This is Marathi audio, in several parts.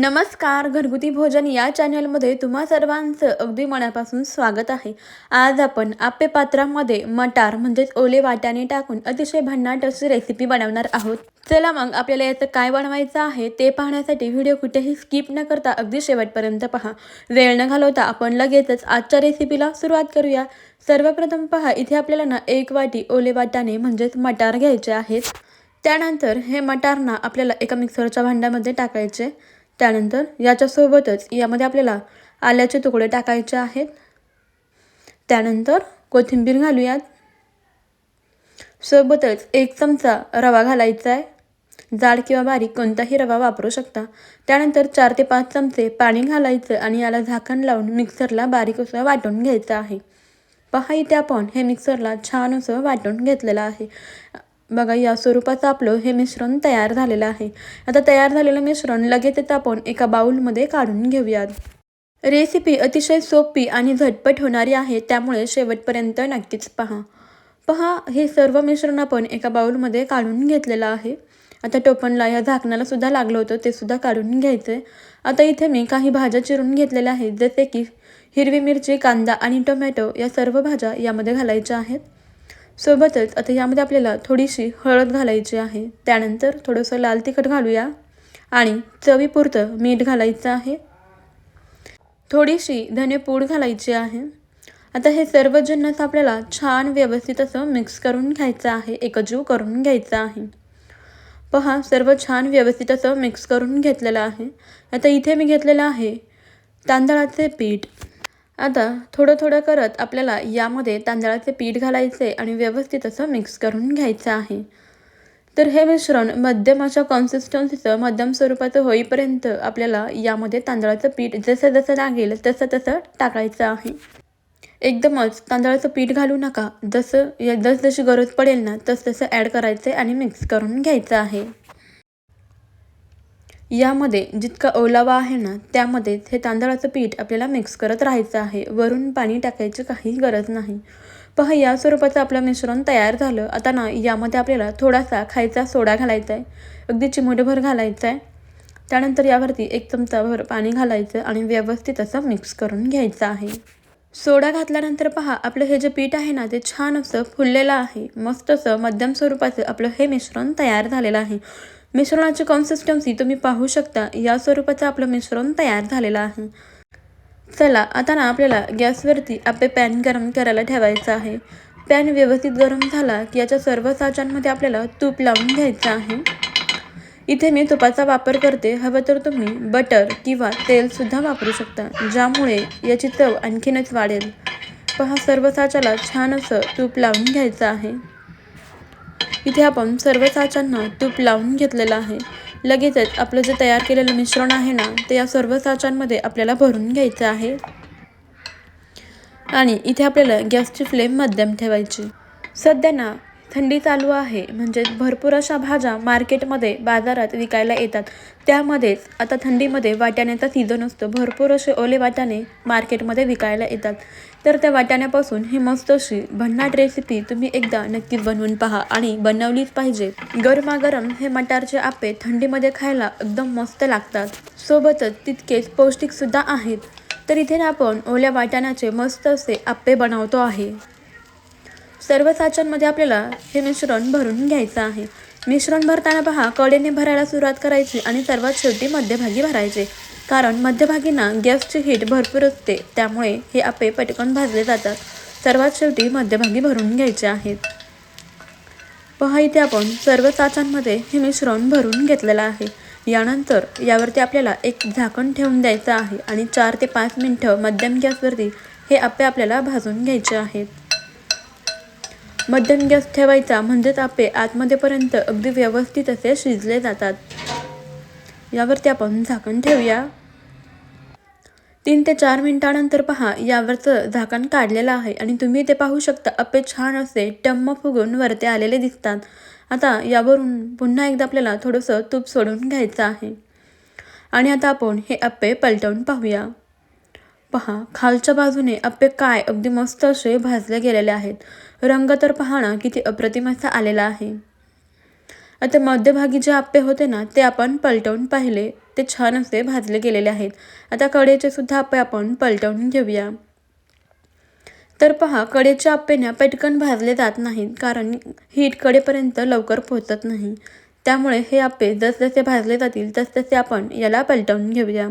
नमस्कार घरगुती भोजन या चॅनलमध्ये तुम्हा सर्वांचं अगदी मनापासून स्वागत आहे. आज आपण आपे पात्रामध्ये मटार म्हणजेच ओले वाट्याने टाकून अतिशय भन्नाट अशी रेसिपी बनवणार आहोत. चला मग आपल्याला याचं काय बनवायचं आहे ते पाहण्यासाठी व्हिडिओ कुठेही स्किप न करता अगदी शेवटपर्यंत पहा. वेळ न घालवता आपण लगेचच आजच्या रेसिपीला सुरुवात करूया. सर्वप्रथम पहा इथे आपल्याला ना एक वाटी ओले वाटाणे म्हणजेच मटार घ्यायचे आहेत. त्यानंतर हे मटारना आपल्याला एका मिक्सरच्या भांड्यामध्ये टाकायचे. त्यानंतर याच्यासोबतच यामध्ये आपल्याला आल्याचे तुकडे टाकायचे आहेत. त्यानंतर कोथिंबीर घालूयात. सोबतच एक चमचा रवा घालायचा आहे. जाड किंवा बारीक कोणताही रवा वापरू शकता. त्यानंतर चार ते पाच चमचे पाणी घालायचं आणि याला झाकण लावून मिक्सरला बारीक असं वाटून घ्यायचं आहे. पहा इथे आपण हे मिक्सरला छान असं वाटून घेतलेलं आहे. बघा या स्वरूपाचं आपलं हे मिश्रण तयार झालेलं आहे. आता तयार झालेलं मिश्रण लगेचच आपण एका बाउलमध्ये काढून घेऊयात. रेसिपी अतिशय सोपी आणि झटपट होणारी आहे त्यामुळे शेवटपर्यंत नक्कीच पहा. पहा हे सर्व मिश्रण आपण एका बाउलमध्ये काढून घेतलेलं आहे. आता टोपणला या झाकणाला सुद्धा लागलं होतं ते सुद्धा काढून घ्यायचं आहे आता इथे मी काही भाज्या चिरून घेतलेल्या आहेत जसे की हिरवी मिरची कांदा आणि टोमॅटो या सर्व भाज्या यामध्ये घालायच्या आहेत. सोबतच आता यामध्ये आपल्याला थोडीशी हळद घालायची आहे. त्यानंतर थोडंसं लाल तिखट घालूया आणि चवीपुरतं मीठ घालायचं आहे. थोडीशी धनेपूड घालायची आहे. आता हे सर्व जिन्नस आपल्याला छान व्यवस्थित असं मिक्स करून घ्यायचं आहे. एकजीव करून घ्यायचं आहे. पहा सर्व छान व्यवस्थित असं मिक्स करून घेतलेलं आहे. आता इथे मी घेतलेलं आहे तांदळाचे पीठ. आता थोडं थोडं करत आपल्याला यामध्ये तांदळाचे पीठ घालायचे आणि व्यवस्थित असं मिक्स करून घ्यायचं आहे. तर हे मिश्रण मध्यम अशा कॉन्सिस्टन्सीचं मध्यम स्वरूपाचं होईपर्यंत आपल्याला यामध्ये तांदळाचं पीठ जसं जसं लागेल तसं तसं टाकायचं आहे. एकदमच तांदळाचं पीठ घालू नका. जसं जस जशी गरज पडेल ना तस तसं ॲड करायचं आणि मिक्स करून घ्यायचं आहे. यामध्ये जितका ओलावा आहे ना त्यामध्ये हे तांदळाचं पीठ आपल्याला मिक्स करत राहायचं आहे. वरून पाणी टाकायची काही गरज नाही. पहा या स्वरूपाचं आपलं मिश्रण तयार झालं. आता ना यामध्ये आपल्याला थोडासा खायचा सोडा घालायचा आहे अगदी चिमूटभर घालायचा आहे त्यानंतर यावरती एक चमचाभर पाणी घालायचं आणि व्यवस्थित असं मिक्स करून घ्यायचं आहे. सोडा घातल्यानंतर पहा आपलं हे जे पीठ आहे ना ते छान असं फुललेलं आहे. मस्त असं मध्यम स्वरूपाचं आपलं हे मिश्रण तयार झालेलं आहे. मिश्रणाची कन्सिस्टन्सी तुम्ही पाहू शकता. या स्वरूपाचं आपलं मिश्रण तयार झालेलं आहे. चला आता ना आपल्याला गॅसवरती आपले पॅन गरम करायला ठेवायचं आहे. पॅन व्यवस्थित गरम झाला की याच्या सर्व साचांमध्ये आपल्याला तूप लावून घ्यायचं आहे. इथे मी तुपाचा वापर करते. हवं तर तुम्ही बटर किंवा तेलसुद्धा वापरू शकता ज्यामुळे याची चव आणखीनच वाढेल. पहा सर्व साच्याला छान असं तूप लावून घ्यायचं आहे. इथे आपण सर्व साचांना तूप लावून घेतलेलं आहे. लगेचच आपलं जे तयार केलेलं मिश्रण आहे ना ते या सर्व साचांमध्ये आपल्याला भरून घ्यायचं आहे. आणि इथे आपल्याला गॅसची फ्लेम मध्यम ठेवायची. सध्या ना थंडी चालू आहे. म्हणजे भरपूर अशा भाज्या मार्केटमध्ये बाजारात विकायला येतात. त्यामध्येच आता थंडीमध्ये वाटाण्याचा सीझन असतो. भरपूर असे ओले वाटाणे मार्केटमध्ये विकायला येतात. तर त्या वाटाण्यापासून ही मस्त अशी भन्नाट रेसिपी तुम्ही एकदा नक्कीच बनवून पहा आणि बनवलीच पाहिजे. गरमागरम हे मटारचे आपे थंडीमध्ये खायला एकदम मस्त लागतात. सोबतच तितकेच पौष्टिकसुद्धा आहेत. तर इथे ना आपण ओल्या वाटाण्याचे मस्त असे आप्पे बनवतो आहे. सर्व साच्यांमध्ये आपल्याला हे मिश्रण भरून घ्यायचं आहे. मिश्रण भरताना पहा कडेने भरायला सुरुवात करायची आणि सर्वात शेवटी मध्यभागी भरायचे. कारण मध्यभागी ना गॅसची हीट भरपूर असते त्यामुळे हे आपे पटकन भाजले जातात. सर्वात शेवटी मध्यभागी भरून घ्यायचे आहेत. पहा इथे आपण सर्व साचांमध्ये हे मिश्रण भरून घेतलेलं आहे. यानंतर यावरती आपल्याला एक झाकण ठेवून द्यायचं आहे आणि चार ते पाच मिनटं मध्यम गॅसवरती हे आपे आपल्याला भाजून घ्यायचे आहेत. मध्यम गॅस ठेवायचा म्हणजेच आपे आतमध्येपर्यंत अगदी व्यवस्थित असे शिजले जातात. यावरती आपण झाकण ठेवूया. तीन ते चार मिनिटानंतर पहा यावरचं झाकण काढलेलं आहे आणि तुम्ही ते पाहू शकता अप्पे छान असे टम्म फुगून वरते आलेले दिसतात. आता यावरून पुन्हा एकदा आपल्याला थोडंसं तूप सोडून घ्यायचं आहे. आणि आता आपण हे अप्पे पलटवून पाहूया. पहा खालच्या बाजूने अप्पे काय अगदी मस्त असे भाजले गेलेले आहेत. रंग तर पहा ना किती अप्रतिम असा आलेला आहे. आता मध्यभागी जे आप्पे होते ना ते आपण पलटवून पाहिले. ते छान असे भाजले गेलेले आहेत. आता कडेचे सुद्धा आप्पे आपण पलटवून घेऊया. तर पहा कडेच्या आप्पेना पटकन भाजले जात नाहीत कारण हीट कडेपर्यंत लवकर पोहोचत नाही. त्यामुळे हे आप्पे जसजसे भाजले जातील तसतसे आपण याला पलटवून घेऊया.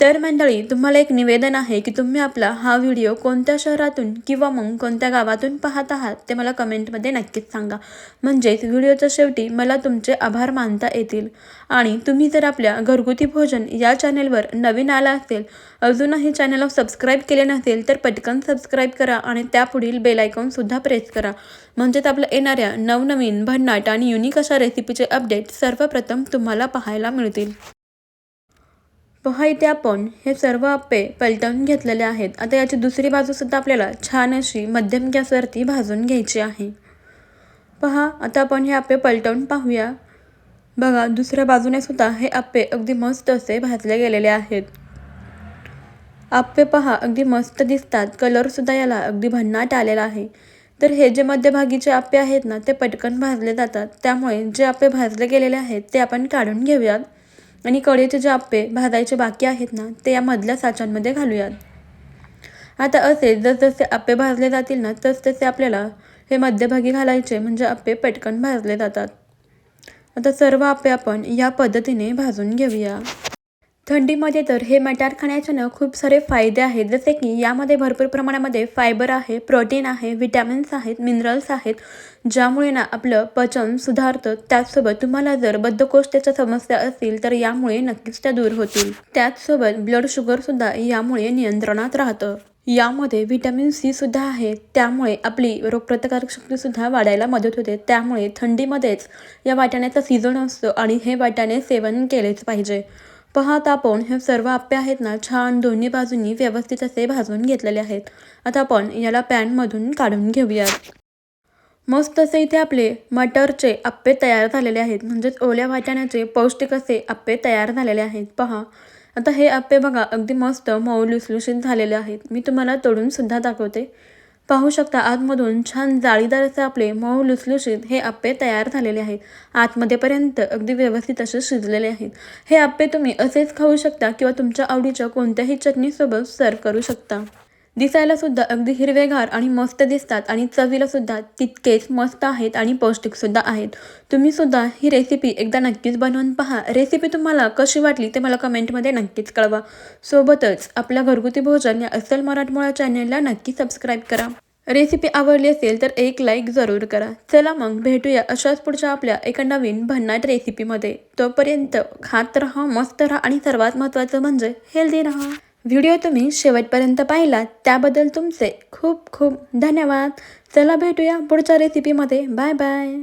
तर मंडळी तुम्हाला एक निवेदन आहे की तुम्ही आपला हा व्हिडिओ कोणत्या शहरातून किंवा मग कोणत्या गावातून पाहत आहात ते मला कमेंटमध्ये नक्कीच सांगा. म्हणजेच व्हिडिओच्या शेवटी मला तुमचे आभार मानता येतील. आणि तुम्ही जर आपल्या घरगुती भोजन या चॅनेलवर नवीन आला असेल अजूनही चॅनलला सबस्क्राईब केले नसेल तर पटकन सबस्क्राईब करा आणि त्यापुढील बेलायकॉनसुद्धा प्रेस करा. म्हणजेच आपल्या येणाऱ्या नवनवीन भन्नाट आणि युनिक अशा रेसिपीचे अपडेट सर्वप्रथम तुम्हाला पाहायला मिळतील. पहा इथे आपण हे सर्व आप्पे पलटवून घेतलेले आहेत. आता याची दुसरी बाजूसुद्धा आपल्याला छान अशी मध्यम गॅसवरती भाजून घ्यायची आहे. पहा आता आपण हे आप्पे पलटवून पाहूया. बघा दुसऱ्या बाजूने सुद्धा हे आप्पे अगदी मस्त असे भाजले गेलेले आहेत. आप्पे पहा अगदी मस्त दिसतात. कलरसुद्धा याला अगदी भन्नाट आलेला आहे. तर हे जे मध्यभागीचे आप्पे आहेत ना ते पटकन भाजले जातात. त्यामुळे जे आप्पे भाजले गेलेले आहेत ते आपण काढून घेऊयात. आणि कडेचे जे आप्पे भाजायचे बाकी आहेत ना ते या मधल्या साच्यांमध्ये घालूयात. आता असे जसजसे आप्पे भाजले जातील ना तसतसे आपल्याला हे मध्यभागी घालायचे म्हणजे आप्पे पटकन भाजले जातात. आता सर्व आप्पे आपण या पद्धतीने भाजून घेऊया. थंडीमध्ये तर हे मटार खाण्याच्यानं खूप सारे फायदे आहेत. जसे की यामध्ये भरपूर प्रमाणामध्ये फायबर आहे प्रोटीन आहे विटॅमिन्स आहेत मिनरल्स आहेत ज्यामुळे ना आपलं पचन सुधारतं. त्याचसोबत तुम्हाला जर बद्धकोष्ठाच्या समस्या असतील तर यामुळे नक्कीच त्या दूर होतील. त्याचसोबत ब्लड शुगरसुद्धा यामुळे नियंत्रणात राहतं. यामध्ये व्हिटॅमिन सी सुद्धा आहे. त्यामुळे आपली रोगप्रतिकारक शक्तीसुद्धा वाढायला मदत होते. त्यामुळे थंडीमध्येच या वाटाण्याचा सीझन असतो आणि हे वाटाणे सेवन केलेच पाहिजे. पहात आपण हे सर्व आप्पे आहेत ना छान दोन्ही बाजूंनी व्यवस्थित असे भाजून घेतलेले आहेत. आता आपण याला पॅनमधून काढून घेऊयात. मस्त असे इथे आपले मटरचे आप्पे तयार झालेले आहेत. म्हणजेच ओल्या वाटाण्याचे पौष्टिक असे आप्पे तयार झालेले आहेत. पहा. आता हे आप्पे बघा अगदी मस्त मऊ लुसलुशीत झालेले आहेत. मी तुम्हाला तोडून सुद्धा दाखवते. पाहू शकता आतमधून छान जाळीदार असे आपले मऊ लुसलुशीत हे आप्पे तयार झालेले आहेत. आतमध्येपर्यंत अगदी व्यवस्थित असे शिजलेले आहेत. हे आप्पे तुम्ही असेच खाऊ शकता किंवा तुमच्या आवडीच्या कोणत्याही चटणीसोबत सर्व करू शकता. दिसायला सुद्धा अगदी हिरवेगार आणि मस्त दिसतात आणि चवीला सुद्धा तितकेच मस्त आहेत आणि पौष्टिक सुद्धा आहेत. तुम्ही सुद्धा ही रेसिपी एकदा नक्कीच बनवून पहा. रेसिपी तुम्हाला कशी वाटली ते मला कमेंटमध्ये नक्कीच कळवा. सोबतच आपल्या घरगुती भोजन या अस्सल मराठमोळा चॅनेलला नक्की सबस्क्राईब करा. रेसिपी आवडली असेल तर एक लाईक जरूर करा. चला मग भेटूया अशाच पुढच्या आपल्या एका नवीन भन्नाट रेसिपीमध्ये तोपर्यंत खात राहा मस्त राहा आणि सर्वात महत्त्वाचं म्हणजे हेल्दी राहा. व्हिडिओ तुम्ही शेवटपर्यंत पाहिलात त्याबद्दल तुमचे खूप खूप धन्यवाद. चला भेटूया पुढच्या रेसिपीमध्ये बाय बाय